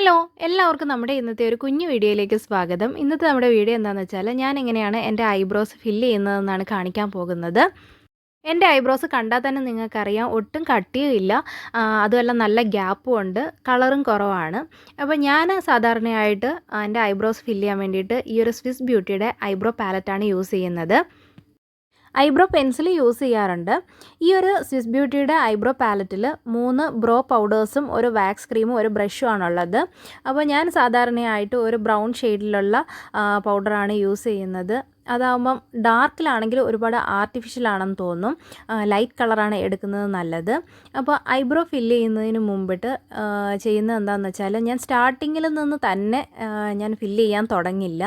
Hello എല്ലാവർക്കും നമ്മുടെ ഇന്നത്തെ ഒരു കുഞ്ഞു വീഡിയോയിലേക്ക് സ്വാഗതം. ഇന്നത്തെ നമ്മുടെ വീഡിയോ എന്താണെന്ന് വെച്ചാൽ ഞാൻ എങ്ങനെയാണ് എന്റെ ഐബ്രോസ് ഫില്ല് ചെയ്യുന്നതെന്നാണ് കാണിക്കാൻ പോകുന്നത്. എന്റെ ഐബ്രോസ് കണ്ടാൽ തന്നെ നിങ്ങൾക്കറിയാം ഒട്ടും കട്ടിയും ഇല്ല. അതുമല്ല നല്ല ഗ്യാപ്പും ഉണ്ട് കളറും കുറവാണ്. അപ്പോൾ ഞാൻ സാധാരണയായിട്ട് എന്റെ ഐബ്രോസ് ഫില്ല് ചെയ്യാൻ വേണ്ടിയിട്ട് ഈ ഒരു സ്വിസ് ബ്യൂട്ടിയുടെ ഐബ്രോ പാലറ്റാണ് യൂസ് ചെയ്യുന്നത്. ഐബ്രോ പെൻസിൽ യൂസ് ചെയ്യാറുണ്ട്. ഈ ഒരു സ്വിസ് ബ്യൂട്ടിയുടെ ഐബ്രോ പാലറ്റിൽ മൂന്ന് ബ്രോ പൗഡേഴ്സും ഒരു വാക്സ് ക്രീമും ഒരു ബ്രഷും ആണുള്ളത്. അപ്പോൾ ഞാൻ സാധാരണയായിട്ട് ഒരു ബ്രൗൺ ഷെയ്ഡിലുള്ള പൗഡറാണ് യൂസ് ചെയ്യുന്നത്. അതാകുമ്പം ഡാർക്കിലാണെങ്കിൽ ഒരുപാട് ആർട്ടിഫിഷ്യൽ ആണെന്ന് തോന്നും ലൈറ്റ് കളറാണ് എടുക്കുന്നത് നല്ലത്. അപ്പോൾ ഐബ്രോ ഫില്ല് ചെയ്യുന്നതിന് മുമ്പിട്ട് ചെയ്യുന്നത് എന്താണെന്ന് വെച്ചാൽ ഞാൻ സ്റ്റാർട്ടിങ്ങിൽ നിന്ന് തന്നെ ഞാൻ ഫില്ല് ചെയ്യാൻ തുടങ്ങില്ല.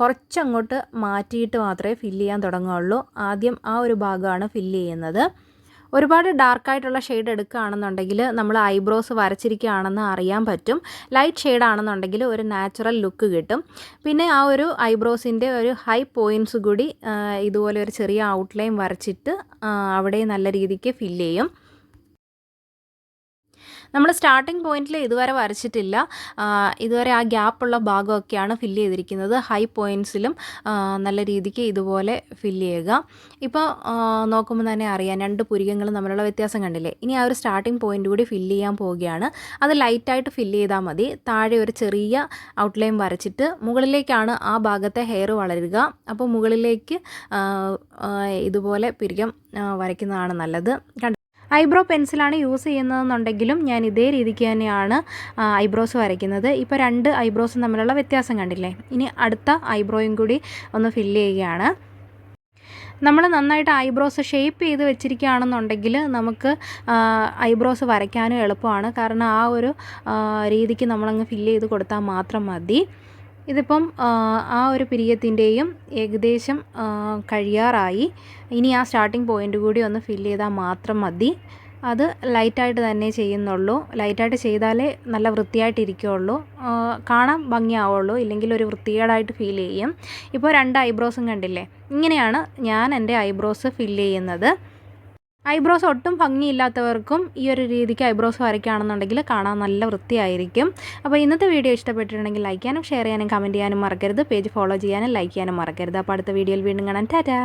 കുറച്ചങ്ങോട്ട് മാറ്റിയിട്ട് മാത്രമേ ഫില്ല് ചെയ്യാൻ തുടങ്ങുകയുള്ളൂ. ആദ്യം ആ ഒരു ഭാഗമാണ് ഫില്ല് ചെയ്യുന്നത്. ഒരുപാട് ഡാർക്കായിട്ടുള്ള ഷെയ്ഡ് എടുക്കുകയാണെന്നുണ്ടെങ്കിൽ നമ്മൾ ഐബ്രോസ് വരച്ചിരിക്കുകയാണെന്ന് അറിയാൻ പറ്റും. ലൈറ്റ് ഷെയ്ഡ് ആണെന്നുണ്ടെങ്കിൽ ഒരു നാച്ചുറൽ ലുക്ക് കിട്ടും. പിന്നെ ആ ഒരു ഐബ്രോസിന്റെ ഒരു ഹൈ പോയിന്റ്സ് കൂടി ഇതുപോലെ ഒരു ചെറിയ ഔട്ട്ലൈൻ വരച്ചിട്ട് അവിടെ നല്ല രീതിക്ക് ഫില്ല് ചെയ്യും. നമ്മൾ സ്റ്റാർട്ടിംഗ് പോയിന്റിൽ ഇതുവരെ വരച്ചിട്ടില്ല. ഇതുവരെ ആ ഗ്യാപ്പുള്ള ഭാഗമൊക്കെയാണ് ഫില്ല് ചെയ്തിരിക്കുന്നത്. ഹൈ പോയിൻസിലും നല്ല രീതിക്ക് ഇതുപോലെ ഫില്ല് ചെയ്യുക. ഇപ്പോൾ നോക്കുമ്പോൾ തന്നെ അറിയാം രണ്ട് പുരികങ്ങൾ തമ്മിലുള്ള വ്യത്യാസം കണ്ടില്ലേ? ഇനി ആ ഒരു സ്റ്റാർട്ടിംഗ് പോയിന്റ് കൂടി ഫില്ല് ചെയ്യാൻ പോവുകയാണ്. അത് ലൈറ്റായിട്ട് ഫില്ല് ചെയ്താൽ മതി. താഴെ ഒരു ചെറിയ ഔട്ട്ലൈൻ വരച്ചിട്ട് മുകളിലേക്കാണ് ആ ഭാഗത്തെ ഹെയർ വളരുക. അപ്പോൾ മുകളിലേക്ക് ഇതുപോലെ പിരികം വരയ്ക്കുന്നതാണ് നല്ലത്. ഐബ്രോ പെൻസിലാണ് യൂസ് ചെയ്യുന്നതെന്നുണ്ടെങ്കിലും ഞാൻ ഇതേ രീതിക്ക് തന്നെയാണ് ഐബ്രോസ് വരയ്ക്കുന്നത്. ഇപ്പോൾ രണ്ട് ഐബ്രോസും തമ്മിലുള്ള വ്യത്യാസം കണ്ടില്ലേ? ഇനി അടുത്ത ഐബ്രോയും കൂടി ഒന്ന് ഫില്ല് ചെയ്യുകയാണ്. നമ്മൾ നന്നായിട്ട് ഐബ്രോസ് ഷേപ്പ് ചെയ്ത് വെച്ചിരിക്കുകയാണെന്നുണ്ടെങ്കിൽ നമുക്ക് ഐബ്രോസ് വരയ്ക്കാനും എളുപ്പമാണ്. കാരണം ആ ഒരു രീതിക്ക് നമ്മളങ്ങ് ഫില്ല് ചെയ്ത് കൊടുത്താൽ മാത്രം മതി. ഇതിപ്പം ആ, ഒരു പിരിയത്തിന്റെയും ഏകദേശം കഴിയാറായി. ഇനി ആ സ്റ്റാർട്ടിംഗ് പോയിന്റ് കൂടി ഒന്ന് ഫില്ല് ചെയ്താൽ മാത്രം മതി. അത് ലൈറ്റായിട്ട് തന്നെ ചെയ്യുന്നുള്ളൂ. ലൈറ്റായിട്ട് ചെയ്താലേ നല്ല വൃത്തിയായിട്ട് ഇരിക്കുകയുള്ളൂ ആ, കാണാൻ ഭംഗിയാവുള്ളൂ. ഇല്ലെങ്കിൽ ഒരു വൃത്തികേടായിട്ട് ഫീൽ ചെയ്യും. ഇപ്പോൾ രണ്ട് ഐബ്രോസും കണ്ടില്ലേ? ഇങ്ങനെയാണ് ഞാൻ എന്റെ ഐബ്രോസ് ഫില്ല് ചെയ്യുന്നത്. ഐബ്രോസ് ഒട്ടും ഭംഗിയില്ലാത്തവർക്കും ഈ ഒരു രീതിക്ക് ഐബ്രോസ് വരയ്ക്കുകയാണെന്നുണ്ടെങ്കിൽ കാണാൻ നല്ല വൃത്തിയായിരിക്കും. അപ്പോൾ ഇന്നത്തെ വീഡിയോ ഇഷ്ടപ്പെട്ടിട്ടുണ്ടെങ്കിൽ ലൈക്ക് ചെയ്യാനും ഷെയർ ചെയ്യാനും കമന്റ് ചെയ്യാനും മറക്കരുത്. പേജ് ഫോളോ ചെയ്യാനും ലൈക്ക് ചെയ്യാനും മറക്കരുത്. അപ്പോൾ അടുത്ത വീഡിയോയിൽ വീണ്ടും കാണാൻ ടാറ്റാ